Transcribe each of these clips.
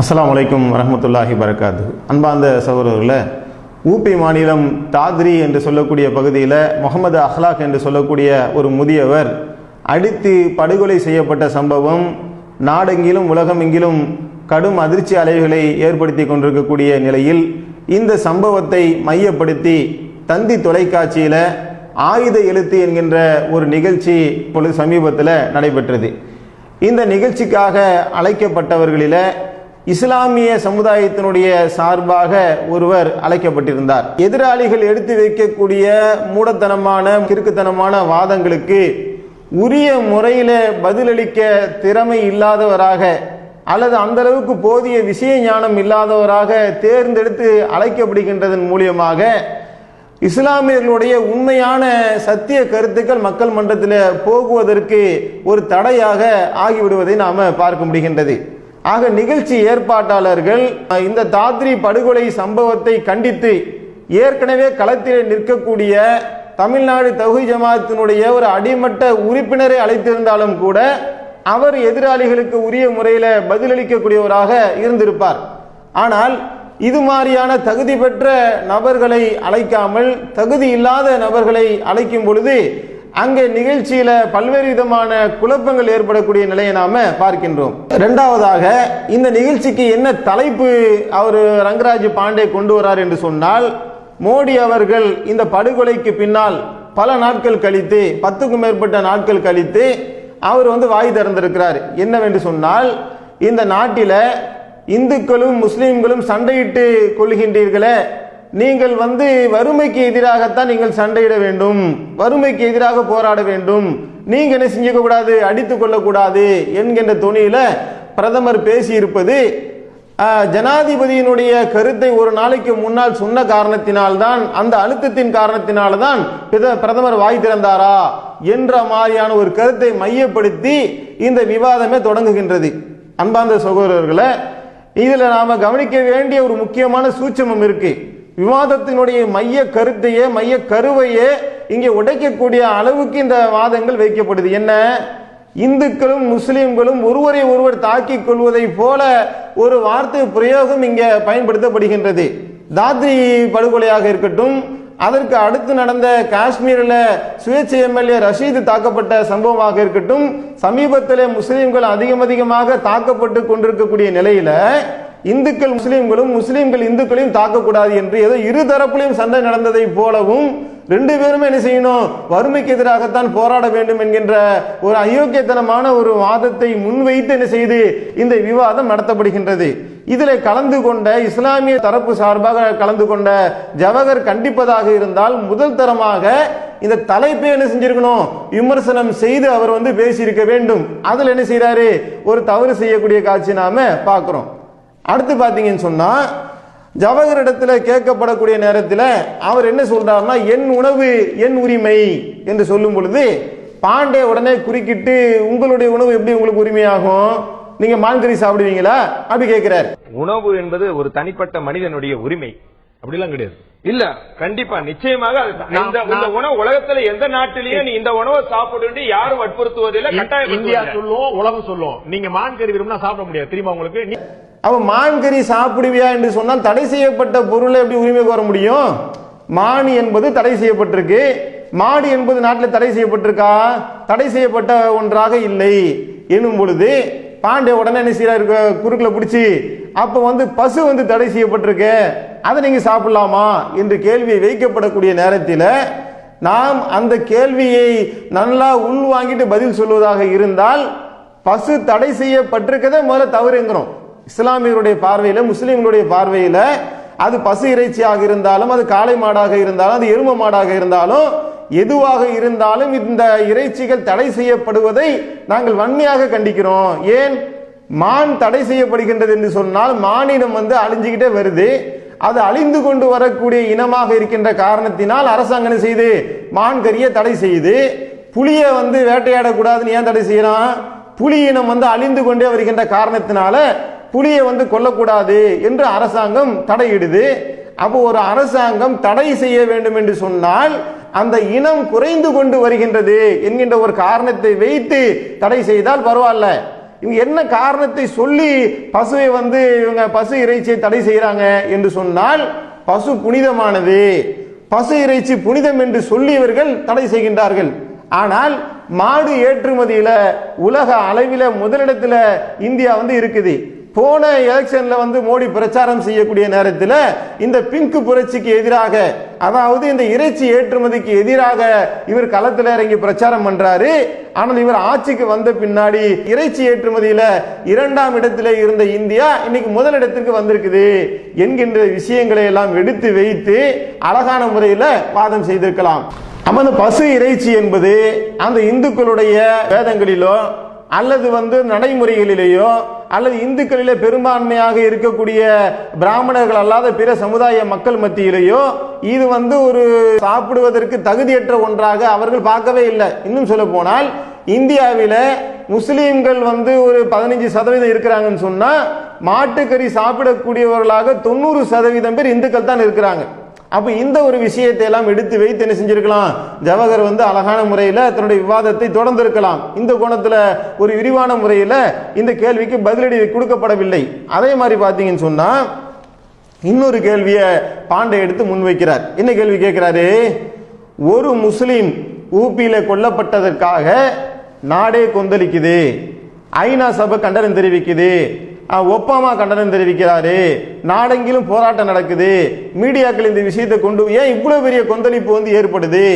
அஸ்லாம் அலைக்கும் வரமத்துல்லாஹி வரகாத்து. அன்பார்ந்த சகோதரர்களே ஊபி மாநிலம் தாத்ரி என்று சொல்லக்கூடிய பகுதியில் முகமது அஹ்லாக் என்று சொல்லக்கூடிய ஒரு முதியவர் அடித்து படுகொலை செய்யப்பட்ட சம்பவம் நாடெங்கிலும் உலகமெங்கிலும் கடும் அதிர்ச்சி அலைகளை ஏற்படுத்தி கொண்டிருக்கக்கூடிய நிலையில் இந்த சம்பவத்தை மையப்படுத்தி தந்தி தொலைக்காட்சியில் ஆயுத எழுத்து என்கின்ற ஒரு நிகழ்ச்சி இப்பொழுது சமீபத்தில் நடைபெற்றது. இந்த நிகழ்ச்சிக்காக அழைக்கப்பட்டவர்களில் இஸ்லாமிய சமுதாயத்தினுடைய சார்பாக ஒருவர் அழைக்கப்பட்டிருந்தார். எதிராளிகள் எடுத்து வைக்கக்கூடிய மூடத்தனமான கிறுக்குத்தனமான வாதங்களுக்கு உரிய முறையில் பதிலளிக்க திறமை இல்லாதவராக அல்லது அந்த அளவுக்கு போதிய விஷய ஞானம் இல்லாதவராக தேர்ந்தெடுத்து அழைக்கப்படுகின்றதன் மூலியமாக இஸ்லாமியர்களுடைய உண்மையான சத்திய கருத்துக்கள் மக்கள் மன்றத்தில் போகுவதற்கு ஒரு தடையாக ஆகிவிடுவதை நாம் பார்க்க முடிகின்றது. ஆக நிகழ்ச்சி ஏற்பாட்டாளர்கள் இந்த தாத்ரி படுகொலை சம்பவத்தை கண்டித்து ஏற்கனவே களத்தில் நிற்கக்கூடிய தமிழ்நாடு தகுதி ஜமாத்தினுடைய ஒரு அடிமட்ட உறுப்பினரை அழைத்திருந்தாலும் கூட அவர் எதிராளிகளுக்கு உரிய முறையில் பதிலளிக்கக்கூடியவராக இருந்திருப்பார். ஆனால் இது மாதிரியான தகுதி பெற்ற நபர்களை அழைக்காமல் தகுதி இல்லாத நபர்களை அழைக்கும் பொழுது அங்கே நிகழ்ச்சியில பல்வேறு விதமான குழப்பங்கள் ஏற்படக்கூடிய நிலையை நாம பார்க்கின்றோம். இரண்டாவதாக இந்த நிகழ்ச்சிக்கு என்ன தலைப்பு அவர் ரங்கராஜ் பாண்டே கொண்டு வரார் என்று சொன்னால் மோடி அவர்கள் இந்த படுகொலைக்கு பின்னால் பல நாட்கள் கழித்து பத்துக்கும் மேற்பட்ட நாட்கள் கழித்து அவர் வந்து வாய் திறந்திருக்கிறார். என்னவென்று சொன்னால் இந்த நாட்டில இந்துக்களும் முஸ்லீம்களும் சண்டையிட்டு கொள்கின்றீர்களே நீங்கள் வந்து வறுமைக்கு எதிராகத்தான் நீங்கள் சண்டையிட வேண்டும். வறுமைக்கு எதிராக போராட வேண்டும். நீங்க என்ன செஞ்சுக்க கூடாது அடித்து கொள்ளக்கூடாது என்கின்ற துணியில பிரதமர் பேசியிருப்பது ஜனாதிபதியினுடைய கருத்தை ஒரு நாளைக்கு முன்னால் சொன்ன காரணத்தினால்தான் அந்த அழுத்தத்தின் காரணத்தினால்தான் பிரதமர் வாய் திறந்தாரா என்ற மாதிரியான ஒரு கருத்தை மையப்படுத்தி இந்த விவாதமே தொடங்குகின்றது. அன்பார்ந்த சகோதரர்களை இதில் நாம் கவனிக்க வேண்டிய ஒரு முக்கியமான சூட்சமம் இருக்குது விவாதத்தினுடைய மைய கருத்தையே மைய கருவையே இங்கே உடைக்கக்கூடிய அளவுக்கு இந்த வாதங்கள் வைக்கப்படுது. என்ன? இந்துக்களும் முஸ்லிம்களும் ஒருவரை ஒருவர் தாக்கிக் கொள்வதை போல ஒரு வார்த்தை பிரயோகம் இங்கே பயன்படுத்தப்படுகின்றது. தாத்ரி படுகொலையாக இருக்கட்டும் அதற்கு அடுத்து நடந்த காஷ்மீரில் சுயேட்சை எம்எல்ஏ ரஷீது தாக்கப்பட்ட சம்பவமாக இருக்கட்டும் சமீபத்தில் முஸ்லீம்கள் அதிகம் அதிகமாக தாக்கப்பட்டு கொண்டிருக்கக்கூடிய நிலையில இந்துக்கள் முஸ்லீம்களும் முஸ்லீம்கள் இந்துக்களையும் தாக்கக்கூடாது என்று ஏதோ இரு தரப்புலையும் சண்டை நடந்ததை போலவும் ரெண்டு பேருமே என்ன செய்யணும்? வறுமைக்கு எதிராகத்தான் போராட வேண்டும் என்கின்ற ஒரு அயோக்கியத்தனமான ஒரு வாதத்தை முன்வைத்து என்ன செய்து இந்த விவாதம் நடத்தப்படுகின்றது. இதில் கலந்து கொண்ட இஸ்லாமிய தரப்பு சார்பாக கலந்து கொண்ட ஜவஹர் கண்டிப்பதாக இருந்தால் முதல் தரமாக இந்த தலைப்பை என்ன செஞ்சிருக்கணும்? விமர்சனம் செய்து அவர் வந்து பேசியிருக்க வேண்டும். அதில் என்ன செய்கிறாரு ஒரு தவறு செய்யக்கூடிய காட்சி நாம பார்க்குறோம். அடுத்து பார்த்தீங்கன்னு சொன்னால் ஜவஹர் இடத்துல கேட்கப்படக்கூடிய நேரத்தில் அவர் என்ன சொல்றாருன்னா என் உணவு என் உரிமை என்று சொல்லும் பொழுது பாண்டே உடனே குறுக்கிட்டு உங்களுடைய உணவு எப்படி உங்களுக்கு உரிமையாகும்? நீங்க மான்கறி சாப்பிடுவீங்களா? அப்படி கேட்கிறார். உணவு என்பது ஒரு தனிப்பட்ட மனிதனுடைய உரிமை. அப்படிலாம் கிடையாது. இல்ல கண்டிப்பா நிச்சயமாக இந்த உணவு உலகத்துல எந்த நாட்டிலையும் நீ இந்த உணவை சாப்பிடு யாரும் வற்புறுத்துவதில்லை இந்தியா கட்டாயம் சொல்லும் உலகம் சொல்லும். நீங்க மான் கறி விரும்பினா சாப்பிட முடியாது. தெரியுமா உங்களுக்கு? நீ- அவ மான்கறி சாப்பிடுவியா என்று சொன்னால் தடை செய்யப்பட்ட பொருளை எப்படி உரிமை கோர முடியும்? மான் என்பது தடை செய்யப்பட்டிருக்கு. மாடு என்பது நாட்டில் தடை செய்யப்பட்டிருக்கா? தடை செய்யப்பட்ட ஒன்றாக இல்லை. எனும் பொழுது பாண்டே உடனே என்ன செய்யறாரு குறுக்குல பிடிச்சி அப்ப வந்து பசு வந்து தடை செய்யப்பட்டிருக்கு. அதை நீங்கள் சாப்பிடலாமா என்று கேள்வி வைக்கப்படக்கூடிய நேரத்தில் நாம் அந்த கேள்வியை நல்லா உள்வாங்கிட்டு பதில் சொல்வதாக இருந்தால் பசு தடை செய்யப்பட்டிருக்கதே முதல்ல தவறுங்கிறோம். இஸ்லாமியருடைய பார்வையில் முஸ்லீம்களுடைய பார்வையில் அது பசு இறைச்சியாக இருந்தாலும் அது காளை மாடாக இருந்தாலும் அது எரும மாடாக இருந்தாலும் எதுவாக இருந்தாலும் இந்த இறைச்சிகள் தடை செய்யப்படுவதை நாங்கள் வன்மையாக கண்டிக்கிறோம். ஏன்? மான் தடை செய்யப்படுகின்றது என்று சொன்னால் மானினம் வந்து அழிஞ்சுக்கிட்டே வருது. அது அழிந்து கொண்டு வரக்கூடிய இனமாக இருக்கின்ற காரணத்தினால் அரசாங்கம் செய்து? செய்யுது மான் கறியை தடை செய்து புலியை வந்து வேட்டையாடக்கூடாதுன்னு ஏன் தடை செய்யறான் புலி இனம் வந்து அழிந்து கொண்டே வருகின்ற காரணத்தினால புலியை வந்து கொல்லக்கூடாது என்று அரசாங்கம் தடையிடுது. அப்போ ஒரு அரசாங்கம் தடை செய்ய வேண்டும் என்று சொன்னால் அந்த இனம் குறைந்து கொண்டு வருகின்றது என்கின்ற ஒரு காரணத்தை வைத்து தடை செய்தால் பரவாயில்ல. இவங்க என்ன காரணத்தை சொல்லி பசுவை வந்து இவங்க பசு இறைச்சியை தடை செய்கிறாங்க என்று சொன்னால் பசு புனிதமானது. பசு இறைச்சி புனிதம் என்று சொல்லியவர்கள் தடை செய்கின்றார்கள். ஆனால் மாடு ஏற்றுமதியில உலக அளவில் முதலிடத்துல இந்தியா வந்து இருக்குது. போன எலெக்ஷன்ல வந்து மோடி பிரச்சாரம் செய்யக்கூடிய நேரத்தில் இந்த பிங்க் புரட்சிக்கு எதிராக அதாவது இந்த இறைச்சி ஏற்றுமதிக்கு எதிராக இவர் களத்தில் இறங்கி பிரச்சாரம் பண்றாரு. ஆனால் இவர் ஆட்சிக்கு வந்த பின்னாடி இறைச்சி ஏற்றுமதியில இரண்டாம் இடத்துல இருந்த இந்தியா இன்னைக்கு முதலிடத்திற்கு வந்திருக்குது என்கின்ற விஷயங்களை எல்லாம் எடுத்து வைத்து அழகான முறையில் வாதம் செய்திருக்கலாம். அப்ப அந்த பசு இறைச்சி என்பது அந்த இந்துக்களுடைய வேதங்களிலோ அல்லது வந்து நடைமுறைகளிலேயோ அல்லது இந்துக்களிலே பெரும்பான்மையாக இருக்கக்கூடிய பிராமணர்கள் அல்லாத பிற சமுதாய மக்கள் மத்தியிலேயோ இது வந்து ஒரு சாப்பிடுவதற்கு தகுதியற்ற ஒன்றாக அவர்கள் பார்க்கவே இல்லை. இன்னும் சொல்ல போனால் இந்தியாவில முஸ்லீம்கள் வந்து ஒரு பதினஞ்சு சதவீதம் இருக்கிறாங்கன்னு சொன்னா மாட்டுக்கறி சாப்பிடக்கூடியவர்களாக தொண்ணூறு சதவீதம் பேர் இந்துக்கள் தான் இருக்கிறாங்க. அப்ப இந்த ஒரு விஷயத்தை எல்லாம் எடுத்து வைத்து என்ன செஞ்சிருக்கலாம்? ஜவஹர் வந்து அழகான முறையில தன்னுடைய விவாதத்தை தொடர்ந்து இருக்கலாம் இந்த கோணத்துல ஒரு விரிவான முறையில இந்த கேள்விக்கு பதிலடி கொடுக்கப்படவில்லை. அதே மாதிரி பாத்தீங்கன்னு சொன்னா இன்னொரு கேள்வியை பாண்டே எடுத்து முன்வைக்கிறார் என்ன கேள்வி கேட்கிறாரு? ஒரு முஸ்லீம் ஊபியில கொல்லப்பட்டதற்காக நாடே கொந்தளிக்குது. ஐநா சபை கண்டனம் தெரிவிக்குது. ஒப்பாமா கண்டனம் தெரிவிக்கிறாரு. நாடெங்கிலும் போராட்டம் நடக்குது. மீடியாக்கள் இந்த விஷயத்தை கொண்டு ஏன் இவ்வளவு பெரிய கொந்தளிப்பு வந்து ஏற்படுது?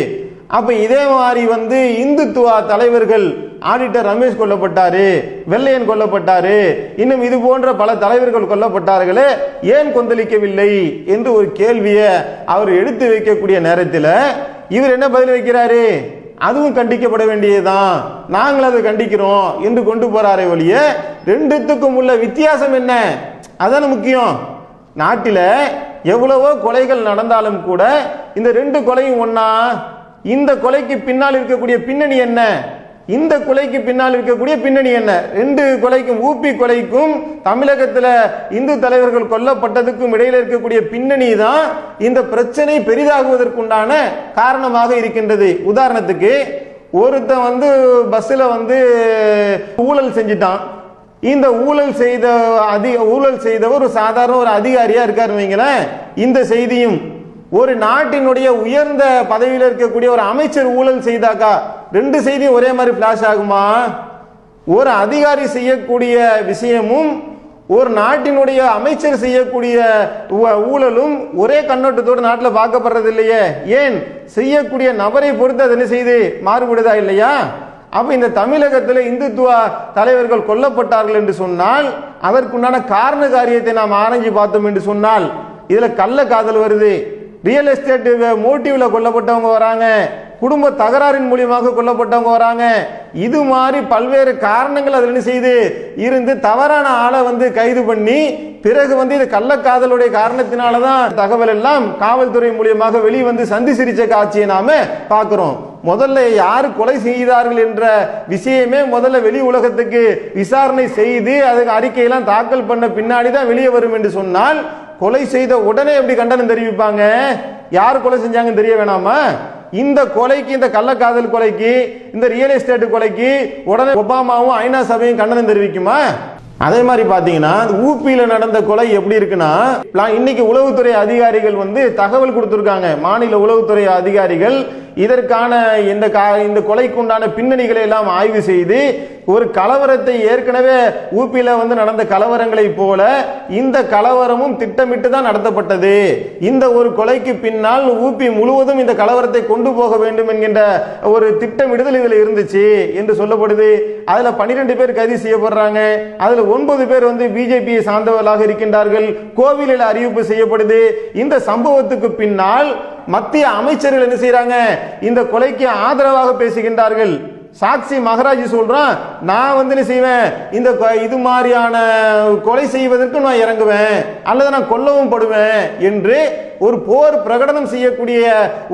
அப்ப இதே மாதிரி வந்து இந்துத்துவ தலைவர்கள் ஆடிட்டர் ரமேஷ் கொல்லப்பட்டாரு வெள்ளையன் கொல்லப்பட்டாரு இன்னும் இது போன்ற பல தலைவர்கள் கொல்லப்பட்டார்களே ஏன் கொந்தளிக்கவில்லை என்று ஒரு கேள்வியை அவர் எடுத்து வைக்கக்கூடிய நேரத்தில் இவர் என்ன பதில் வைக்கிறாரு? அதுவும் கண்டிக்கப்பட வேண்டியதுதான். நாங்கள் அதை கண்டிக்கிறோம் என்று கொண்டு போறாரே ஒழிய ரெண்டுத்துக்கும் உள்ள வித்தியாசம் என்ன? அதான முக்கியம். நாட்டில எவ்வளவோ கொலைகள் நடந்தாலும் கூட இந்த ரெண்டு கொலையும் ஒன்னா இந்த கொலைக்கு பின்னால் இருக்கக்கூடிய பின்னணி என்ன? இந்த கொலைக்கு பின்னால் இருக்கக்கூடிய பின்னணி என்ன? ரெண்டு கொலைக்கும் ஊப்பி கொலைக்கும் தமிழகத்தில் இந்து தலைவர்கள் கொல்லப்பட்டதுக்கும் இடையில இருக்கக்கூடிய பின்னணி தான் இந்த பிரச்சனை பெரிதாகுவதற்குண்டான காரணமாக இருக்கின்றது. உதாரணத்துக்கு ஒருத்தன் வந்து பஸ்ஸில் வந்து ஊழல் செஞ்சிட்டான். இந்த ஊழல் செய்த அதிக ஊழல் செய்தவர் ஒரு சாதாரண ஒரு அதிகாரியா இருக்காருன்னு வைங்களேன். இந்த செய்தியும் ஒரு நாட்டினுடைய உயர்ந்த பதவியில் இருக்கக்கூடிய ஒரு அமைச்சர் ஊழல் செய்தாக்கா? ரெண்டு செய்தியும் ஒரே மாதிரி பிளாஷ் ஆகுமா? ஒரு அதிகாரி செய்யக்கூடிய விஷயமும் ஒரு நாட்டினுடைய அமைச்சர் செய்யக்கூடிய ஊழலும் ஒரே கண்ணோட்டத்தோடு நாட்டில் பார்க்கப்படுறது இல்லையே. ஏன்? செய்யக்கூடிய நபரை பொறுத்து அது என்ன செய்து? மாறுபடுதா இல்லையா? அப்ப இந்த தமிழகத்தில் இந்துத்துவ தலைவர்கள் கொல்லப்பட்டார்கள் என்று சொன்னால் அதற்குண்டான காரண காரியத்தை நாம் ஆராய்ச்சி பார்த்தோம் என்று சொன்னால் இதுல கள்ள காதல் வருது. ரியல் எஸ்டேட் மோட்டிவ்ல கொல்லப்பட்டவங்க வராங்க. குடும்ப தகராறின் மூலியமாக கொல்லப்பட்டவங்க வராங்க. இது மாதிரி பல்வேறு காரணங்கள் அதில் என்ன செய்து இருந்து தவறான ஆளை வந்து கைது பண்ணி பிறகு வந்து இது கள்ளக்காதலுடைய காரணத்தினால தான் தகவல் எல்லாம் காவல்துறை மூலியமாக வெளியே வந்து சந்தி சிரிச்ச காட்சியை நாம பார்க்குறோம். முதல்ல யார் கொலை செய்தார்கள் என்ற விஷயமே முதல்ல வெளி உலகத்துக்கு விசாரணை செய்து அதுக்கு அறிக்கையெல்லாம் தாக்கல் பண்ண பின்னாடி தான் வெளியே வரும் என்று சொன்னால் கொலை செய்த உடனே எப்படி கண்டனம் தெரிவிப்பாங்க? யார் கொலை செஞ்சாங்கன்னு தெரிய வேணாமா? இந்த கொலைக்கு இந்த கள்ளக்காதல் கொலைக்கு இந்த ரியல் எஸ்டேட் கொலைக்கு உடனே ஒபாமாவும் ஐநா சபையும் கண்டனம் தெரிவிக்குமா? அதே மாதிரி பாத்தீங்கன்னா ஊபியில நடந்த கொலை எப்படி இருக்குன்னா நான் இன்னைக்கு உளவுத்துறை அதிகாரிகள் வந்து தகவல் கொடுத்துருக்காங்க. மாநில உளவுத்துறை அதிகாரிகள் இதற்கான இந்த கா- இந்த கொலைக்கு உண்டான பின்னணிகளை எல்லாம் ஆய்வு செய்து ஒரு கலவரத்தை ஏற்கனவே ஊபியில வந்து நடந்த கலவரங்களை போல இந்த கலவரமும் திட்டமிட்டு தான் நடத்தப்பட்டது. இந்த ஒரு கொலைக்கு பின்னால் ஊபி முழுவதும் இந்த கலவரத்தை கொண்டு போக வேண்டும் என்கின்ற ஒரு திட்டமிடுதல் இதில் இருந்துச்சு என்று சொல்லப்படுது. அதுல பன்னிரெண்டு பேர் கைது செய்யப்படுறாங்க. அதுல ஒன்பது பேர் வந்து பிஜேபியை சார்ந்தவர்களாக இருக்கின்றார்கள். கோவிலில் அறிவிப்பு செய்யப்படுது. இந்த சம்பவத்துக்கு பின்னால் மத்திய அமைச்சர்கள் என்ன செய்யறாங்க இந்த கொலைக்கு ஆதரவாக பேசுகின்றார்கள். சாட்சி மகராஜ் சொல்றான் நான் வந்து என்ன செய்வேன்? இந்த இது மாதிரியான கொலை செய்வதற்கு நான் இறங்குவேன். அல்லது நான் கொல்லவும் படுவேன் என்று ஒரு போர் பிரகடனம் செய்யக்கூடிய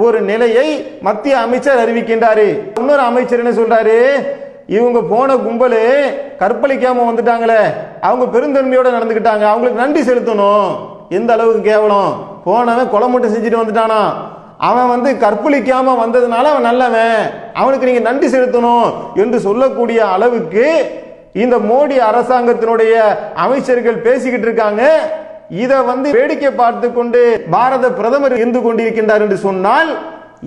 ஒரு நிலையை மத்திய அமைச்சர் அறிவிக்கின்றாரு. இன்னொரு அமைச்சர் என்ன சொல்றாரு? இவங்க போன கும்பல் கற்பழிக்காம வந்துட்டாங்களே. அவங்க பெருந்தன்மையோட நடந்துக்கிட்டாங்க. அவங்களுக்கு நன்றி செலுத்தணும். எந்த அளவுக்கு கேவலம்? போனவன் கொலை மட்டும் செஞ்சுட்டு வந்துட்டானா? அவன் வந்து கற்பழிக்காம வந்ததுனால அவன் நல்லவன். அவனுக்கு நீங்க நன்றி செலுத்தணும் என்று சொல்லக்கூடிய அளவுக்கு இந்த மோடி அரசாங்கத்தினுடைய அமைச்சர்கள் பேசிக்கிட்டு இருக்காங்க. இதை வந்து வேடிக்கை பார்த்து கொண்டு பாரத பிரதமர் இருந்து கொண்டிருக்கின்றார் என்று சொன்னால்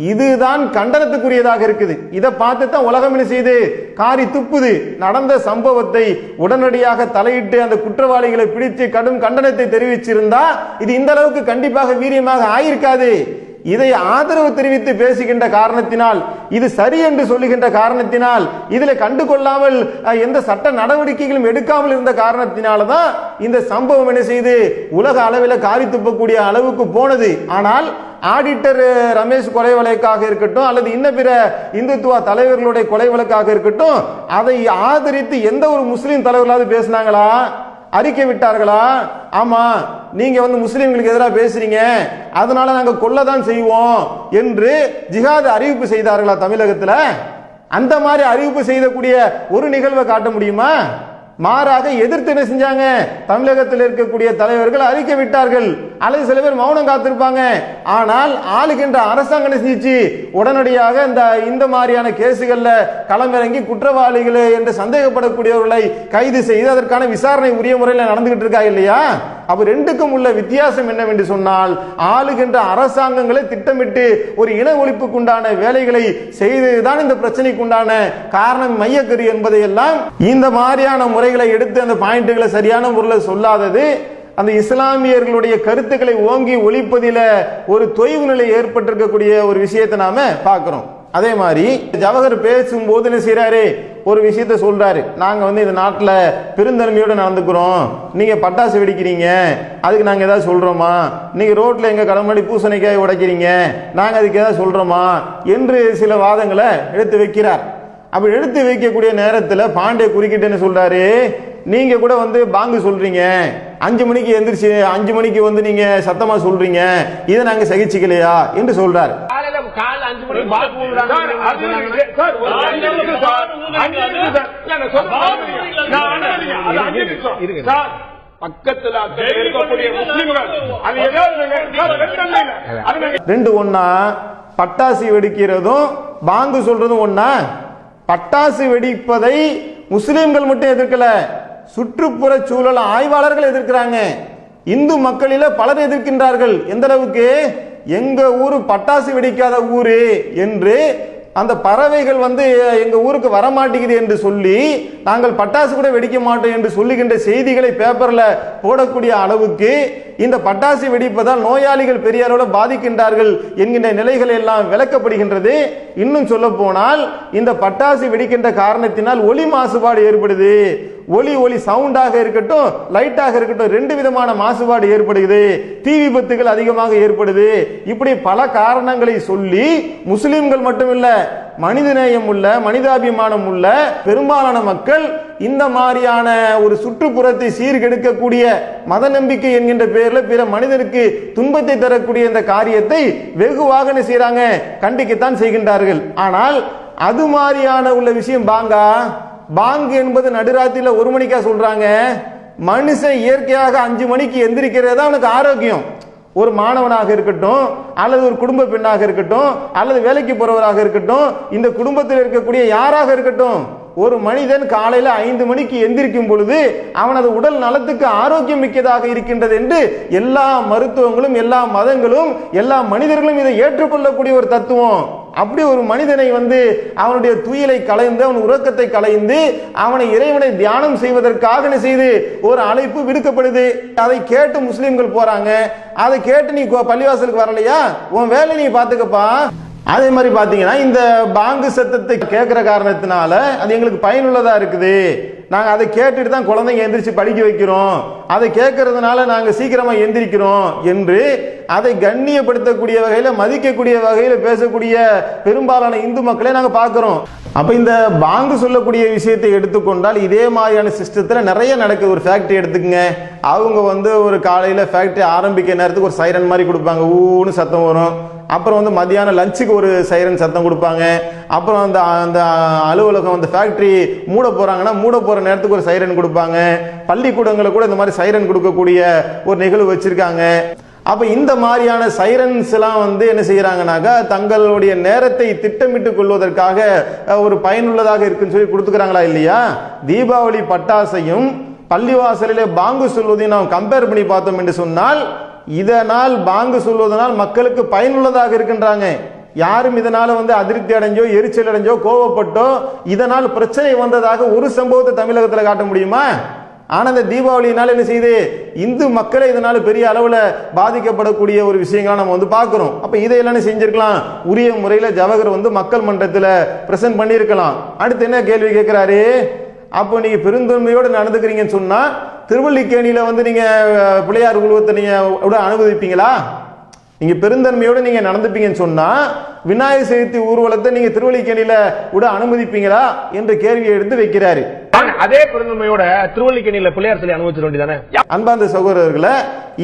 இதுதான் கண்டனத்துக்குரியதாக இருக்குது. இதை பார்த்து தான் உலகம் என்ன செய்து காரி துப்புது. நடந்த சம்பவத்தை உடனடியாக தலையிட்டு அந்த குற்றவாளிகளை பிடித்து கடும் கண்டனத்தை தெரிவிச்சிருந்தா இது இந்த அளவுக்கு கண்டிப்பாக வீரியமாக ஆயிருக்காது. இதை ஆதரவு தெரிவித்து பேசுகின்ற காரணத்தினால் இது சரி என்று சொல்லுகின்ற காரணத்தினால் இதில் கண்டு கொள்ளாமல் எந்த சட்ட நடவடிக்கைகளும் எடுக்காமல் இருந்த காரணத்தினால தான் இந்த சம்பவம் என்ன செய்து உலக அளவில் காரி துப்பக்கூடிய அளவுக்கு போனது. ஆனால் ஆடிட்டர் ரமேஷ் கொலை வழக்காக இருக்கட்டும் அல்லது இன்ன பிற இந்துத்துவ தலைவர்களுடைய கொலை வழக்காக இருக்கட்டும் அதை ஆதரித்து எந்த ஒரு முஸ்லீம் தலைவர்களாவது பேசினாங்களா? அறிக்கை விட்டார்களா? ஆமா. நீங்க வந்து முஸ்லிம்களுக்கு எதிராக பேசுறீங்க. அதனால நாங்க கொல்லதான் செய்வோம் என்று ஜிஹாத் அறிவிப்பு செய்தார்களா தமிழகத்துல? அந்த மாதிரி அறிவிப்பு செய்யக்கூடிய ஒரு நிகழ்வை காட்ட முடியுமா? மாறாக எதிர்த்து என்ன செஞ்சாங்க? தமிழகத்தில் இருக்கக்கூடிய தலைவர்கள் அறிக்கை விட்டார்கள். அல்லது சில பேர் மௌனம் காத்திருப்பாங்க. ஆனால் ஆளுகின்ற அரசாங்கம் என்ன உடனடியாக இந்த இந்த மாதிரியான கேசுகள்ல களமிறங்கி குற்றவாளிகள் என்று சந்தேகப்படக்கூடியவர்களை கைது செய்து அதற்கான விசாரணை உரிய முறையில் நடந்துகிட்டு இருக்கா இல்லையா? அப்ப ரெண்டுக்கும் உள்ள வித்தியாசம் என்னவென்று சொன்னால் ஆளுகின்ற அரசாங்கங்களை திட்டமிட்டு ஒரு இன ஒழிப்புக்குண்டான வேலைகளை செய்ததுதான் இந்த பிரச்சனைக்குண்டான காரணம் மையக்கரு என்பதை எல்லாம் இந்த மாதிரியான முறைகளை எடுத்து அந்த பாயிண்ட்டுகளை சரியான முறையில் சொல்லாதது அந்த இஸ்லாமியர்களுடைய கருத்துக்களை ஓங்கி ஒழிப்பதில ஒரு தொய்வு நிலை ஏற்பட்டிருக்கக்கூடிய ஒரு விஷயத்தை நாம பார்க்கிறோம். அதே மாதிரி ஜவஹர் பேசும்போது என்ன செய்யறாரு ஒரு விஷயத்த சொல்றாரு. நாங்க வந்து இந்த நாட்டில் பெருந்தன்மையோடு நடந்துக்கிறோம். நீங்க பட்டாசு வெடிக்கிறீங்க. அதுக்கு நாங்கள் ஏதாவது சொல்றோமா? நீங்க ரோட்டில் எங்க கடமடி பூசணிக்காய் உடைக்கிறீங்க. நாங்கள் அதுக்கு ஏதாவது சொல்றோமா? என்று சில வாதங்களை எடுத்து வைக்கிறார். அப்படி எடுத்து வைக்கக்கூடிய நேரத்தில் பாண்டே குறுக்கிட்டு என்ன சொல்றாரு? நீங்க கூட வந்து பாங்கு சொல்றீங்க. அஞ்சு மணிக்கு எந்திரிச்சு அஞ்சு மணிக்கு வந்து நீங்க சத்தமா சொல்றீங்க. இதை நாங்கள் சகிச்சுக்கலையா? என்று சொல்றாரு. அஞ்சு மணிக்கு ஊதுறாங்க. சார், பக்கத்துல ரெண்டு ஒண்ணா? பட்டாசு வெடிக்கிறதும் பாங்கு சொல்றதும் ஒண்ணா? பட்டாசு வெடிப்பதை முஸ்லிம்கள் மட்டும் எதிர்க்கல. சுற்றுப்புற சூழல் ஆய்வாளர்கள் எதிர்க்கிறாங்க. இந்து மக்களில பலர் எதிர்க்கின்றார்கள். எந்த அளவுக்கு? எங்க ஊர் பட்டாசு வெடிக்காத ஊர் என்று அந்த பறவைகள் வந்து எங்கள் ஊருக்கு வரமாட்டேங்குது என்று சொல்லி நாங்கள் பட்டாசு கூட வெடிக்க மாட்டோம் என்று சொல்லுகின்ற செய்திகளை பேப்பரில் போடக்கூடிய அளவுக்கு இந்த பட்டாசு வெடிப்பதால் நோயாளிகள் பெரிய அளவில் பாதிக்கின்றார்கள் என்கின்ற நிலைகள் எல்லாம் விளக்கப்படுகின்றது. இன்னும் சொல்ல போனால் இந்த பட்டாசு வெடிக்கின்ற காரணத்தினால் ஒளி மாசுபாடு ஏற்படுது. ஒலி ஒலி சவுண்டாக இருக்கட்டும் லைட்டாக இருக்கட்டும் ரெண்டு விதமான மாசுபாடு ஏற்படுகிறது. தீ விபத்துகள் அதிகமாக ஏற்படுது. இப்படி பல காரணங்களை சொல்லி முஸ்லிம்கள் மட்டுமில்ல மனிதநேயம் உள்ள மனிதாபிமானம் உள்ள பெரும்பாலான மக்கள் இந்த மாதிரியான ஒரு சுற்றுப்புறத்தை சீர்கெடுக்கக்கூடிய மத நம்பிக்கை என்கின்ற பெயரில் பிற மனிதனுக்கு துன்பத்தை தரக்கூடிய இந்த காரியத்தை வெகுவாக என்ன செய்கிறாங்க கண்டிக்கத்தான் செய்கின்றார்கள். ஆனால் அது மாதிரியான உள்ள விஷயம் பாங்கா? பாங்கு என்பது நடுராத்திரியில் ஒரு மணிக்கா சொல்றாங்க. மனுஷன் இயற்கையாக அஞ்சு மணிக்கு எந்திரிக்கிறது தான் அவனுக்கு ஆரோக்கியம். ஒரு மாணவனாக இருக்கட்டும் அல்லது ஒரு குடும்ப பெண்ணாக இருக்கட்டும் அல்லது வேலைக்கு போறவராக இருக்கட்டும் இந்த குடும்பத்தில் இருக்கக்கூடிய யாராக இருக்கட்டும்? ஒரு மனிதன் காலையில் ஐந்து மணிக்கு எந்திரிக்கும் பொழுது அவனது உடல் நலத்துக்கு ஆரோக்கியம் மிக்கதாக இருக்கின்றது என்று எல்லா மருத்துவங்களும் எல்லா மதங்களும் எல்லா மனிதர்களும் இதை ஏற்றுக்கொள்ளக்கூடிய ஒரு தத்துவம். அப்படி ஒரு மனிதனை வந்து அவனுடைய துயிலை கலைந்து அவன் உறக்கத்தை கலைந்து அவனை இறைவனை தியானம் செய்வதற்காக செய்து ஒரு அழைப்பு விடுக்கப்படுது. அதை கேட்டு முஸ்லிம்கள் போறாங்க. அதை கேட்டு நீ கோ- பள்ளிவாசலுக்கு வரலையா? உன் வேலை நீ பாத்துக்கப்பா அதே மாதிரி பார்த்தீங்கன்னா இந்த பாங்கு சத்தத்தை கேட்குற காரணத்தினால அது எங்களுக்கு பயனுள்ளதாக இருக்குது. நாங்கள் அதை கேட்டுட்டு தான் குழந்தைங்க எந்திரிச்சு படிக்க வைக்கிறோம். அதை கேட்கறதுனால நாங்கள் சீக்கிரமாக எந்திரிக்கிறோம் என்று அதை கண்ணியப்படுத்தக்கூடிய வகையில் மதிக்கக்கூடிய வகையில் பேசக்கூடிய பெரும்பாலான இந்து மக்களை நாங்கள் பார்க்குறோம் அப்போ இந்த பாங்கு சொல்லக்கூடிய விஷயத்தை எடுத்துக்கொண்டால் இதே மாதிரியான சிஸ்டத்தில் நிறைய நடக்குது. ஒரு ஃபேக்ட்ரி எடுத்துக்கங்க. அவங்க வந்து ஒரு காலையில் ஃபேக்ட்ரி ஆரம்பிக்க நேரத்துக்கு ஒரு சைரன் மாதிரி கொடுப்பாங்க. ஊன்னு சத்தம் வரும். அப்புறம் வந்து மதியானம் லஞ்சுக்கு ஒரு சைரன் சத்தம் கொடுப்பாங்க. அப்புறம் அந்த அந்த அலுவலகம் அந்த ஃபேக்ட்ரி மூட போகிறாங்கன்னா மூட போகிற நேரத்துக்கு ஒரு சைரன் கொடுப்பாங்க. பள்ளிக்கூடங்களை கூட இந்த மாதிரி சைரன் கொடுக்கக்கூடிய ஒரு நிகழ்வு வச்சுருக்காங்க. அப்போ இந்த மாதிரியான சைரன்ஸ் எல்லாம் வந்து என்ன செய்கிறாங்கனாக்கா தங்களுடைய நேரத்தை திட்டமிட்டுக் கொள்வதற்காக ஒரு பயனுள்ளதாக இருக்குன்னு சொல்லி கொடுத்துக்கிறாங்களா இல்லையா? தீபாவளி பட்டாசையும் பள்ளிவாசலிலே பாங்கு சொல்வதையும் நாம் கம்பேர் பண்ணி பார்த்தோம் என்று சொன்னால் இதனால் பாங்கு சொல்வதனால் மக்களுக்கு பயனுள்ளதாக இருக்கின்றாங்க. யாரும் இதனால வந்து அதிருப்தி அடைஞ்சோ எரிச்சல் அடைஞ்சோ கோவப்பட்டோ இதனால் பிரச்சனை வந்ததாக ஒரு சம்பவத்தை தமிழகத்தில் காட்ட முடியுமா? ஆனா இந்த தீபாவளியினால என்ன செய்யுது இந்து மக்களை இதனால பெரிய அளவுல பாதிக்கப்படக்கூடிய ஒரு விஷயங்களை நம்ம வந்து பார்க்குறோம். அப்ப இதையெல்லாம் செஞ்சிருக்கலாம்? உரிய முறையில ஜவஹர் வந்து மக்கள் மன்றத்துல பிரசன்ட் பண்ணியிருக்கலாம். அடுத்து என்ன கேள்வி கேட்கிறாரு? அப்போ நீங்க பெருந்தன்மையோடு நடந்துக்கிறீங்கன்னு சொன்னா திருவல்லிக்கேணியில வந்து நீங்க அஹ், பிள்ளையார் உருவத்தை நீங்க விட அனுமதிப்பீங்களா நீங்க பெருந்தன்மையோடு நீங்க நடந்துப்பீங்கன்னு சொன்னா விநாயகர் சதுர்த்தி ஊர்வலத்தை நீங்க திருவல்லிக்கேணியில விட அனுமதிப்பீங்களா என்ற கேள்வியை எடுத்து வைக்கிறாரு. அதே பெருந்தன்மையோட திருவள்ளிக்கேணியில பிள்ளையார் சொல்லி அனுபவிச்சிட வேண்டியதானே? அன்பார்ந்த சகோதரர்களே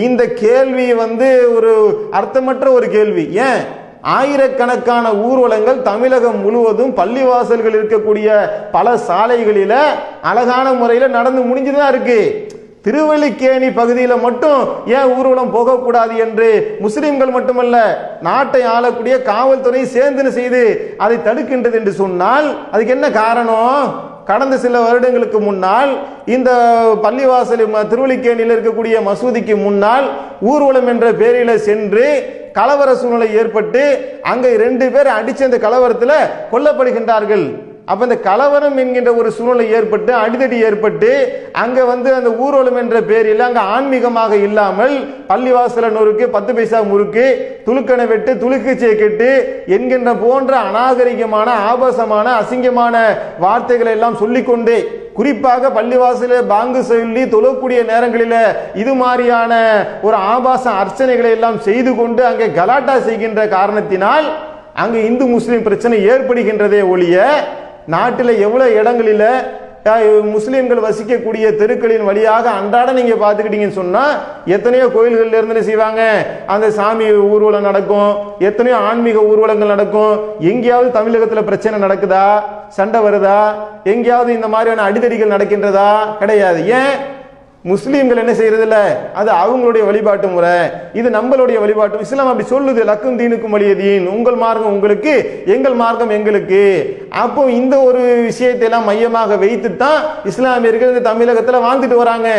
இந்த கேள்வி வந்து ஒரு அர்த்தமற்ற ஒரு கேள்வி. ஏன்? ஆயிரக்கணக்கான ஊர்வலங்கள் தமிழகம் முழுவதும் பள்ளிவாசல்கள் இருக்கக்கூடிய பல சாலைகளில் அழகான முறையில் நடந்து முடிஞ்சுதான் இருக்கு. திருவல்லிக்கேணி பகுதியில் மட்டும் ஏன் ஊர்வலம் போகக்கூடாது என்று முஸ்லிம்கள் மட்டுமல்ல நாட்டை ஆளக்கூடிய காவல்துறை சேர்ந்து செய்து அதை தடுக்கின்றது என்று சொன்னால் அதுக்கு என்ன காரணம்? கடந்த சில வருடங்களுக்கு முன்னால் இந்த பள்ளிவாசல் திருவள்ளிக்கேணியில் இருக்கக்கூடிய மசூதிக்கு முன்னால் ஊர்வலம் என்ற பேரில சென்று கலவர சூழ்நிலை ஏற்பட்டு அங்கே ரெண்டு பேர் அடிச்சு அந்த கலவரத்தில் கொல்லப்படுகின்றார்கள். அப்ப இந்த கலவரம் என்கின்ற ஒரு சூழ்நிலை ஏற்பட்டு அடிதடி ஏற்பட்டு அங்க வந்து அந்த ஊர்வலம் என்ற பேரில் அங்க ஆன்மீகமாக இல்லாமல் பள்ளிவாசல நொறுக்கு பத்து பைசா முறுக்கு துளுக்கணை வெட்டு துளுக்குச்சியை கெட்டு என்கின்ற போன்ற அநாகரிகமான ஆபாசமான அசிங்கமான வார்த்தைகளை எல்லாம் சொல்லிக்கொண்டே குறிப்பாக பள்ளிவாசல பாங்கு சொல்லி தொழக்கூடிய நேரங்களில் இது மாதிரியான ஒரு ஆபாச அர்ச்சனைகளை எல்லாம் செய்து கொண்டு அங்கே கலாட்டா செய்கின்ற காரணத்தினால் அங்கு இந்து முஸ்லிம் பிரச்சனை ஏற்படுகின்றதே ஒழிய நாட்டில் எவ்வளோ இடங்களில் முஸ்லீம்கள் வசிக்கக்கூடிய தெருக்களின் வழியாக அன்றாட நீங்க பாத்துக்கிட்டீங்கன்னு சொன்னா எத்தனையோ கோயில்கள்ல இருந்து என்ன செய்வாங்க? அந்த சாமி ஊர்வலம் நடக்கும் எத்தனையோ ஆன்மீக ஊர்வலங்கள் நடக்கும். எங்கேயாவது தமிழகத்துல பிரச்சனை நடக்குதா? சண்டை வருதா? எங்கேயாவது இந்த மாதிரியான அடிதடிகள் நடக்கின்றதா? கிடையாது. ஏன்? முஸ்லீம்கள் என்ன செய்யறது இல்ல அது அவங்களுடைய வழிபாட்டு முறை. இது நம்மளுடைய வழிபாட்டு இஸ்லாம் அப்படி சொல்லுது லக்கும் தீனுக்கும் வழியதீன் உங்கள் மார்க்கம் உங்களுக்கு எங்கள் மார்க்கம் எங்களுக்கு. அப்போ இந்த ஒரு விஷயத்தை எல்லாம் மையமாக வைத்து தான் இஸ்லாமியர்கள் இந்த தமிழகத்துல வாழ்ந்துட்டு வராங்க.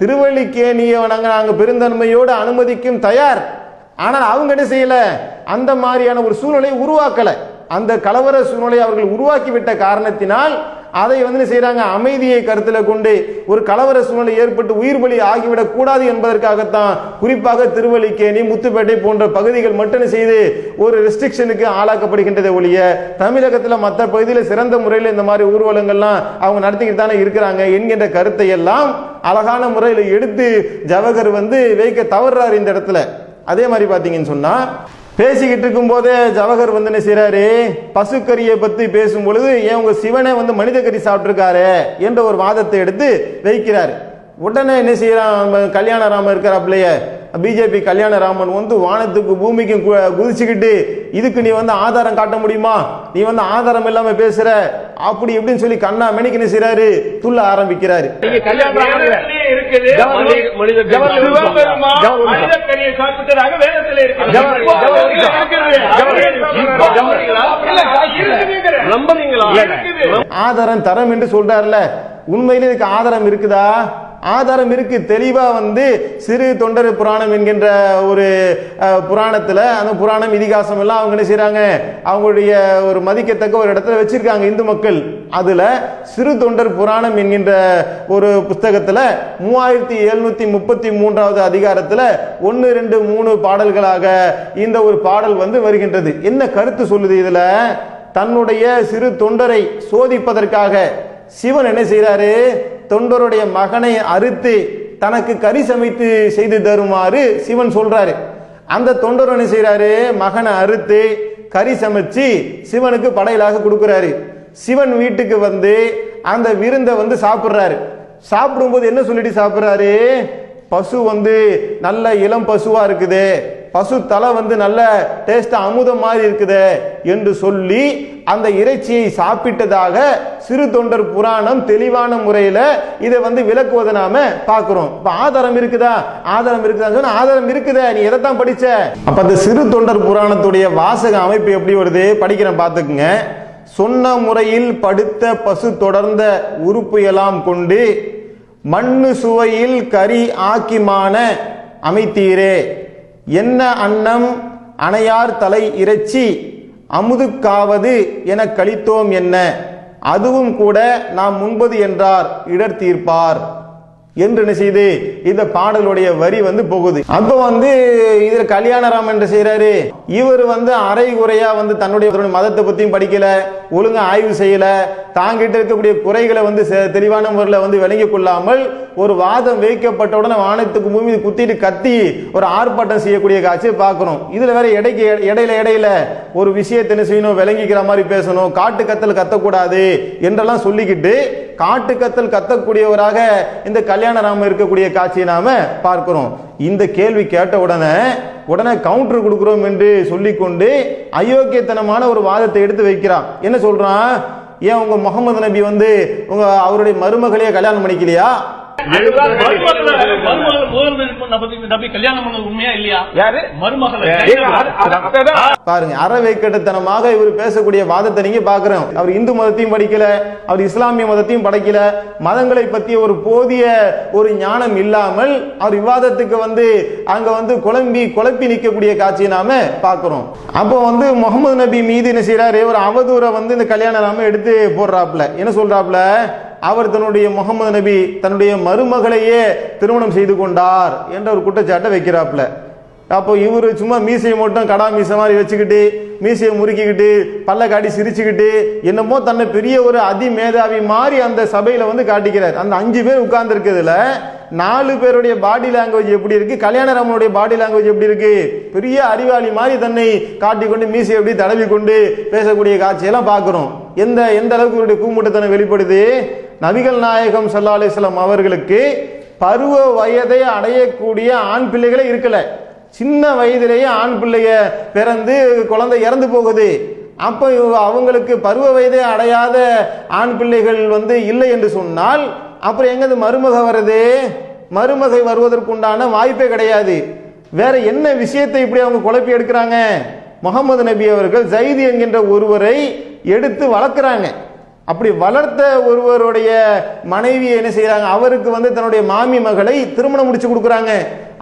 திருவள்ளிக்கேணியை நாங்க நாங்க பெருந்தன்மையோடு அனுமதிக்கும் தயார். ஆனால் அவங்க என்ன செய்யல? அந்த மாதிரியான ஒரு சூழ்நிலையை உருவாக்கலை. அந்த கலவர சூழ்நிலையை அவர்கள் உருவாக்கிவிட்ட காரணத்தினால் அதை வந்து செய்கிறாங்க அமைதியை கருத்தில் கொண்டு ஒரு கலவர சூழ்நிலை ஏற்பட்டு உயிர் பலி ஆகிவிடக் கூடாது என்பதற்காகத்தான் குறிப்பாக திருவல்லிக்கேணி முத்துப்பேட்டை போன்ற பகுதிகள் மட்டும் செய்து ஒரு ரெஸ்ட்ரிக்ஷனுக்கு ஆளாக்கப்படுகின்றதை ஒழிய தமிழகத்தில் மற்ற பகுதியில் சிறந்த முறையில் இந்த மாதிரி ஊர்வலங்கள்லாம் அவங்க நடத்திக்கிட்டு தானே இருக்கிறாங்க என்கின்ற கருத்தை எல்லாம் அழகான முறையில் எடுத்து ஜவகர் வந்து வைக்க தவறுறாரு இந்த இடத்துல. அதே மாதிரி பார்த்தீங்கன்னு சொன்னா பேசிக்கிட்டு இருக்கும் போதே ஜவஹர் வந்து என்ன செய்றாரு? பசுக்கறியை பத்தி பேசும் பொழுது ஏன் உங்க சிவனே வந்து மனித கறி சாப்பிட்டிருக்காரு? என்ற ஒரு வாதத்தை எடுத்து வைக்கிறார். உடனே என்ன செய்யறான் கல்யாண ராமன் இருக்கிறாப்லையே பிஜேபி கல்யாண ராமன் வந்து வானத்துக்கு பூமிக்கும் கு- குதிச்சுக்கிட்டு இதுக்கு நீ வந்து ஆதாரம் காட்ட முடியுமா? நீ வந்து ஆதாரம் இல்லாம பேசுற. அப்படி இப்படின்னு சொல்லி கண்ணா மெனிக்கு என்ன செய்றாரு துள்ள ஆரம்பிக்கிறாரு. ஆதாரம் தரம் என்று சொல்றாருல உண்மையிலே இதுக்கு ஆதாரம் இருக்குதா ஆதாரம் இருக்கு. தெளிவா வந்து சிறு தொண்டர் புராணம் என்கின்ற ஒரு புராணத்தில் புராணத்துல அந்த புராணம் இதிகாசம் எல்லாம் அவங்க என்ன செய்கிறாங்க அவங்களுடைய ஒரு மதிக்கத்தக்க ஒரு இடத்துல வச்சிருக்காங்க இந்து மக்கள். அதுல சிறு தொண்டர் புராணம் என்கின்ற ஒரு புஸ்தகத்துல மூவாயிரத்தி எழுநூத்தி முப்பத்தி மூன்றாவது அதிகாரத்துல ஒன்னு ரெண்டு மூணு பாடல்களாக இந்த ஒரு பாடல் வந்து வருகின்றது. என்ன கருத்து சொல்லுது இதுல? தன்னுடைய சிறு தொண்டரை சோதிப்பதற்காக சிவன் என்ன செய்கிறாரு தொண்டருடைய மகனை அறுத்து தனக்கு கறி சமைத்து செய்து தருமாறு சிவன் சொல்றாரு. அந்த தொண்டர் என்ன செய்யறாரு மகனை அறுத்து கறி சமைச்சு சிவனுக்கு படையலாக கொடுக்கிறாரு. சிவன் வீட்டுக்கு வந்து அந்த விருந்தை வந்து சாப்பிடுறாரு. சாப்பிடும்போது என்ன சொல்லிட்டு சாப்பிடுறாரு? பசு வந்து நல்ல இளம் பசுவா இருக்குது. பசு தலை வந்து நல்ல டேஸ்ட் அமுதம் மாதிரி இருக்குது என்று சொல்லி அந்த இறைச்சியை சாப்பிட்டதாக சிறு தொண்டர் புராணம் தெளிவான முறையில் இதை வந்து விளக்குவதை நாம பார்க்குறோம். இப்போ ஆதாரம் இருக்குதா? ஆதாரம் இருக்குதான்னு சொன்னா ஆதாரம் இருக்குதே நீ எதைத்தான் படிச்ச? அப்போ அந்த சிறு தொண்டர் புராணத்துடைய வாசக அமைப்பு எப்படி வருது? படிக்கிறேன் பார்த்துக்குங்க. சொன்ன முறையில் படுத்த பசு தொடர்ந்த உறுப்பு எல்லாம் கொண்டு மண்ணு சுவையில் கரி ஆக்கிமான அமைத்தீரே. என்ன அன்னம் அணையார் தலை இறைச்சி? அமுதுக்காவது என கழித்தோம் என்ன? அதுவும் கூட நாம் முன்பது என்றார் இடர் தீர்ப்பார். என்று என்ன செய்து இந்த பாடலுடைய வரி வந்து போகுது. அப்ப வந்து இதுல கல்யாணராம் என்று செய்யறாரு இவர் வந்து அரை குறையா வந்து தன்னுடைய மதத்தை பத்தியும் படிக்கல ஒழுங்கா ஆய்வு செய்யல தாங்கிட்ட இருக்கக்கூடிய குறைகளை வந்து தெளிவான முறையில் வந்து விளங்கிக் கொள்ளாமல் ஒரு வாதம் வைக்கப்பட்ட உடனே வானத்துக்கு பூமி குத்திட்டு கத்தி ஒரு ஆர்ப்பாட்டம் செய்யக்கூடிய காட்சியை பார்க்கணும். இதுல வேற இடைக்கு இடையில இடையில ஒரு விஷயத்தை என்ன செய்யணும் விளங்கிக்கிற மாதிரி பேசணும். காட்டு கத்தல் கத்தக்கூடாது என்றெல்லாம் சொல்லிக்கிட்டு காட்டு கத்தல் கத்தக்கூடியவராக இந்த கல்யாணராம இருக்கக்கூடிய காட்சியை நாம பார்க்கிறோம். இந்த கேள்வி கேட்ட உடனே உடனே கவுண்டர் கொடுக்கிறோம் என்று சொல்லிக்கொண்டு அயோக்கியத்தனமான ஒரு வாதத்தை எடுத்து வைக்கிறான் என்ன சொல்றான் ஏன் உங்க முகமது நபி வந்து உங்க அவருடைய மருமகளையே கல்யாணம் பண்ணிக்கலையா? பாருங்க அறவைக்கட்டத்தனமாக இவர் பேசக்கூடிய வாதத்தை நீங்க பாக்குறோம் அவர் இந்து மதத்தையும் படிக்கல அவர் இஸ்லாமிய மதத்தையும் படைக்கல. மதங்களை பற்றிய ஒரு போதிய ஒரு ஞானம் இல்லாமல் அவர் விவாதத்துக்கு வந்து அங்க வந்து குழம்பி குழப்பி நிற்கக்கூடிய காட்சியை நாம பார்க்கிறோம். அப்போ வந்து முகமது நபி மீது என்ன செய்யறாரு ஒரு அவதூறை வந்து இந்த கல்யாணம் நாம எடுத்து போடுறாப்ல என்ன சொல்றாப்ல அவர் தன்னுடைய முகமது நபி தன்னுடைய மருமகளையே திருமணம் செய்து கொண்டார் என்ற ஒரு குற்றச்சாட்டை வைக்கிறாப்புல. அப்போ இவர் சும்மா மீசையை மட்டும் கடா மீசை மாதிரி வச்சுக்கிட்டு மீசையை முறுக்கிக்கிட்டு பல்ல காட்டி சிரிச்சுக்கிட்டு என்னமோ தன்னை பெரிய ஒரு அதி மேதாவி மாதிரி அந்த சபையில வந்து காட்டிக்கிறார். அந்த அஞ்சு பேர் உட்கார்ந்துருக்கிறதுல நாலு பேருடைய பாடி லாங்குவேஜ் எப்படி இருக்கு? கல்யாணராமனுடைய பாடி லாங்குவேஜ் எப்படி இருக்கு? பெரிய அறிவாளி மாதிரி தன்னை காட்டிக்கொண்டு மீசை எப்படி தடவி கொண்டு பேசக்கூடிய காட்சியெல்லாம் பார்க்குறோம். எந்த எந்த அளவுக்கு இவருடைய கூமுட்டத்தனை வெளிப்படுது? நபிகள் நாயகம் சல்லா அலிஸ்லாம் அவர்களுக்கு பருவ வயதை அடையக்கூடிய ஆண் பிள்ளைகளே இருக்கல. சின்ன வயதிலேயே ஆண் பிள்ளைய பிறந்து குழந்தை இறந்து போகுது. அப்போ அவங்களுக்கு பருவ வயதை அடையாத ஆண் பிள்ளைகள் வந்து இல்லை என்று சொன்னால் அப்புறம் எங்கது மருமக வருது? மருமகை வருவதற்குண்டான வாய்ப்பே கிடையாது. வேற என்ன விஷயத்தை இப்படி அவங்க குழப்பி எடுக்கிறாங்க? முகமது நபி அவர்கள் ஜைதி என்கின்ற ஒருவரை எடுத்து வளர்க்குறாங்க. அப்படி வளர்த்த ஒருவருடைய மனைவியை என்ன செய்யறாங்க அவருக்கு வந்து தன்னுடைய மாமி மகளை திருமணம் முடிச்சு கொடுக்குறாங்க.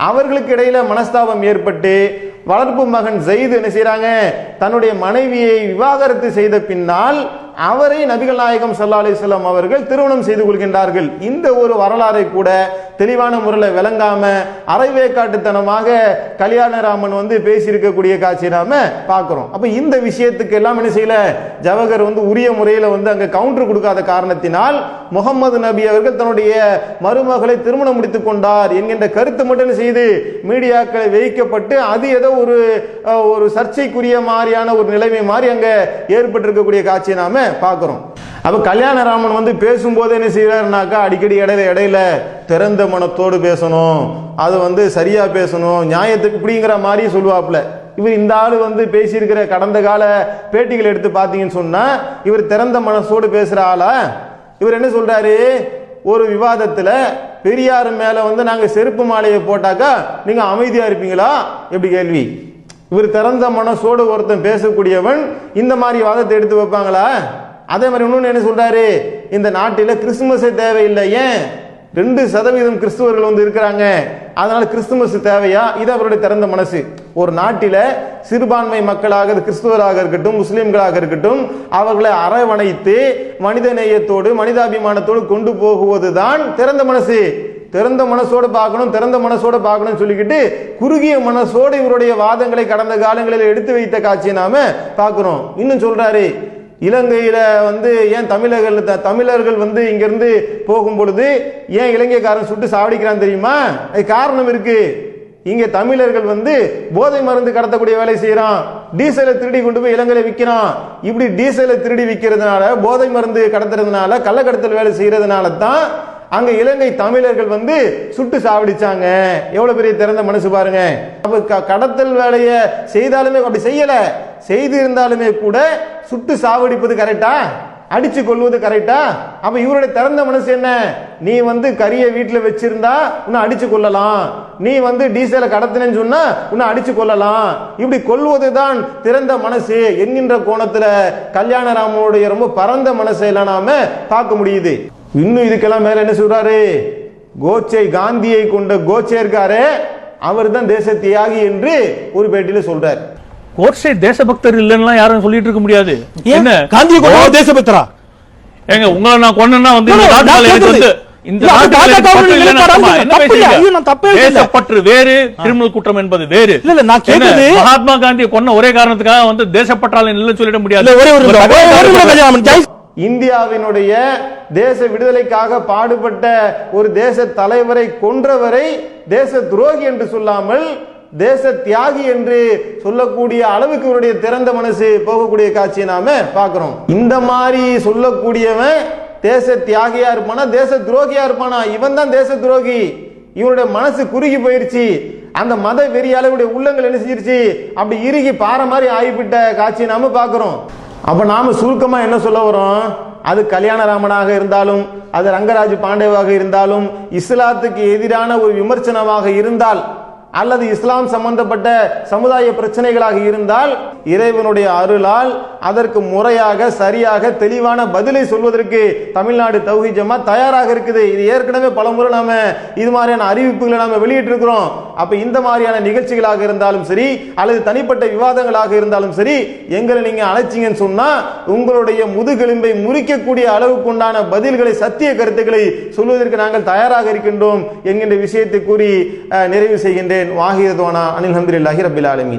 அவர்களுக்கு இடையில மனஸ்தாபம் ஏற்பட்டு வளர்ப்பு மகன் ஜெயிது என்ன செய்யறாங்க தன்னுடைய மனைவியை விவாகரத்து செய்த பின்னால் அவரை நபிகள் நாயகம் சல்லா அலைஹி அவர்கள் திருமணம் செய்து கொள்கின்றார்கள். இந்த ஒரு வரலாறை கூட தெளிவான முறையில் விளங்காம அரைவேக்காட்டுத்தனமாக கல்யாணராமன் வந்து பேசியிருக்கக்கூடிய காட்சியை நாம பார்க்குறோம். அப்போ இந்த விஷயத்துக்கு எல்லாம் என்ன செய்யல? ஜவஹர் வந்து உரிய முறையில் வந்து அங்கே கவுண்டர் கொடுக்காத காரணத்தினால் முகமது நபி அவர்கள் தன்னுடைய மருமகளை திருமணம் முடித்துக் கொண்டார் என்கின்ற கருத்து மட்டும் செய்து மீடியாக்களை வைக்கப்பட்டு அது ஏதோ ஒரு ஒரு சர்ச்சைக்குரிய மாதிரியான ஒரு நிலைமை மாதிரி அங்கே ஏற்பட்டிருக்கக்கூடிய காட்சியை நாம பார்க்குறோம். அப்போ கல்யாணராமன் வந்து பேசும்போது என்ன செய்கிறாருனாக்கா அடிக்கடி இடையில இடையில திறந்த மனத்தோடு பேசணும். அது வந்து சரியாக பேசணும். நியாயத்துக்கு இப்படிங்கிற மாதிரி சொல்லுவாப்ல இவர் இந்த ஆள் வந்து பேசியிருக்கிற கடந்த கால பேட்டிகள் எடுத்து பார்த்தீங்கன்னு சொன்னால் இவர் திறந்த மனசோடு பேசுகிற ஆளா? இவர் என்ன சொல்கிறாரு ஒரு விவாதத்தில் பெரியார் மேலே வந்து நாங்கள் செருப்பு மாலையை போட்டாக்கா நீங்கள் அமைதியாக இருப்பீங்களா? எப்படி கேள்வி? இவர் திறந்த மனசோடு ஒருத்தன் பேசக்கூடியவன் இந்த மாதிரி வாதத்தை எடுத்து வைப்பாங்களா? அதே மாதிரி இன்னொன்று என்ன சொல்றாரு? இந்த நாட்டில் கிறிஸ்துமஸே தேவையில்லை. ஏன்? ரெண்டு சதவீதம் கிறிஸ்துவர்கள் வந்து இருக்கிறாங்க. அதனால கிறிஸ்துமஸ் தேவையா? இது அவருடைய திறந்த மனசு. ஒரு நாட்டில சிறுபான்மை மக்களாக கிறிஸ்துவராக இருக்கட்டும் முஸ்லீம்களாக இருக்கட்டும் அவர்களை அரவணைத்து மனித நேயத்தோடு மனிதாபிமானத்தோடு கொண்டு போகுவதுதான் திறந்த மனசு. திறந்த மனசோடு பார்க்கணும் திறந்த மனசோடு பார்க்கணும்னு சொல்லிக்கிட்டு குறுகிய மனசோடு இவருடைய வாதங்களை கடந்த காலங்களில் எடுத்து வைத்த காட்சியை நாம பார்க்குறோம். இன்னும் சொல்றாரு இலங்கையில் வந்து ஏன் தமிழர்கள் த- தமிழர்கள் வந்து இங்கிருந்து போகும் பொழுது ஏன் இலங்கைக்காரன் சுட்டு சாவடிக்கிறான் தெரியுமா? அது காரணம் இருக்கு. இங்கே தமிழர்கள் வந்து போதை மருந்து கடத்தக்கூடிய வேலை செய்கிறான் டீசலை திருடி கொண்டு போய் இலங்கையில் விற்கிறான் இப்படி டீசலை திருடி விற்கிறதுனால போதை மருந்து கடத்துறதுனால கள்ளக்கடத்தல் வேலை செய்கிறதுனால தான் அங்க இலங்கை தமிழர்கள் வந்து சுட்டு சாவடிச்சாங்க. எவ்வளவு பெரிய திறந்த மனசு பாருங்க. அப்ப க- கடத்தல் வேலையை செய்தாலுமே அப்படி செய்யல. செய்து இருந்தாலுமே கூட சுட்டு சாவடிப்பது கரெக்டா அடிச்சு கொள்வது கரெக்டா அப்ப இவருடைய திறந்த மனசு என்ன? நீ வந்து கறியை வீட்டில் வச்சிருந்தா உன்னை அடிச்சு கொள்ளலாம் நீ வந்து டீசலை கடத்தினேன்னு சொன்னா உன்னை அடிச்சு கொள்ளலாம் இப்படி கொள்வதுதான் திறந்த மனசு என்கின்ற கோணத்துல கல்யாணராமனுடைய ரொம்ப பரந்த மனசை எல்லாம் நாம பார்க்க முடியுது. இன்னும் இதுக்கெல்லாம் மேல என்ன சொல்றாரு? கோச்சை காந்தியை கொண்ட கோச்சே இருக்காரு அவர் தான் தேச தியாகி என்று ஒரு பேட்டியில சொல்றார். கோட்ஸே தேசபக்தர் இல்லைன்னா யாரும் சொல்லிட்டு இருக்க முடியாது. என்ன? காந்திய கொண்டு தேசபக்தரா? ஏங்க உங்களை நான் கொன்னா வந்து குற்றம் என்பது வேறு. இல்ல, இல்ல, நான் என்ன, கேக்குறது- மகாத்மா காந்தியை கொன்ன ஒரே காரணத்துக்காக வந்து தேசப்பற்றாளன் இல்லைன்னு சொல்லிட முடியாது. இந்தியாவினுடைய தேச விடுதலைக்காக பாடுபட்ட ஒரு தேச தலைவரை கொன்றவரை தேச துரோகி என்று சொல்லாமல் தேச தியாகி என்று சொல்லக்கூடிய அளவுக்கு இவருடைய திறந்த மனசு போகக்கூடிய காட்சியை நாம பார்க்கிறோம். இந்த மாதிரி சொல்லக்கூடியவன் தேச தியாகியா இருப்பானா தேச துரோகியா இருப்பானா? இவன் தான் தேச துரோகி. இவனுடைய மனசு குறுகி போயிருச்சு. அந்த மத வெறியாளருடைய உள்ளங்கள் என்ன செஞ்சிருச்சு? அப்படி இறுகி பாறை மாதிரி ஆகிவிட்ட காட்சியை நாம பார்க்கிறோம். அப்போ நாம் சுருக்கமாக என்ன சொல்ல வரோம்? அது கல்யாணராமனாக இருந்தாலும் அது ரங்கராஜ் பாண்டேவாக இருந்தாலும் இஸ்லாத்துக்கு எதிரான ஒரு விமர்சனமாக இருந்தால் அல்லது இஸ்லாம் சம்பந்தப்பட்ட சமுதாய பிரச்சனைகளாக இருந்தால் இறைவனுடைய அருளால் அதற்கு முறையாக சரியாக தெளிவான பதிலை சொல்வதற்கு தமிழ்நாடு தௌஹி ஜமா தயாராக இருக்குது. இது ஏற்கனவே பல முறை நாம இது மாதிரியான அறிவிப்புகளை நாம வெளியிட்டிருக்கிறோம். அப்ப இந்த மாதிரியான நிகழ்ச்சிகளாக இருந்தாலும் சரி அல்லது தனிப்பட்ட விவாதங்களாக இருந்தாலும் சரி எங்களை நீங்க அழைச்சிங்கன்னு சொன்னா உங்களுடைய முதுகெலும்பை முறிக்கக்கூடிய அளவுக்கு உண்டான பதில்களை சத்திய கருத்துக்களை சொல்வதற்கு நாங்கள் தயாராக இருக்கின்றோம் என்கின்ற விஷயத்தை கூறி நிறைவு செய்கின்றேன். வாகிரதோனா அனில் ஹம்துலில்லாஹி ரபில் ஆலமீன்.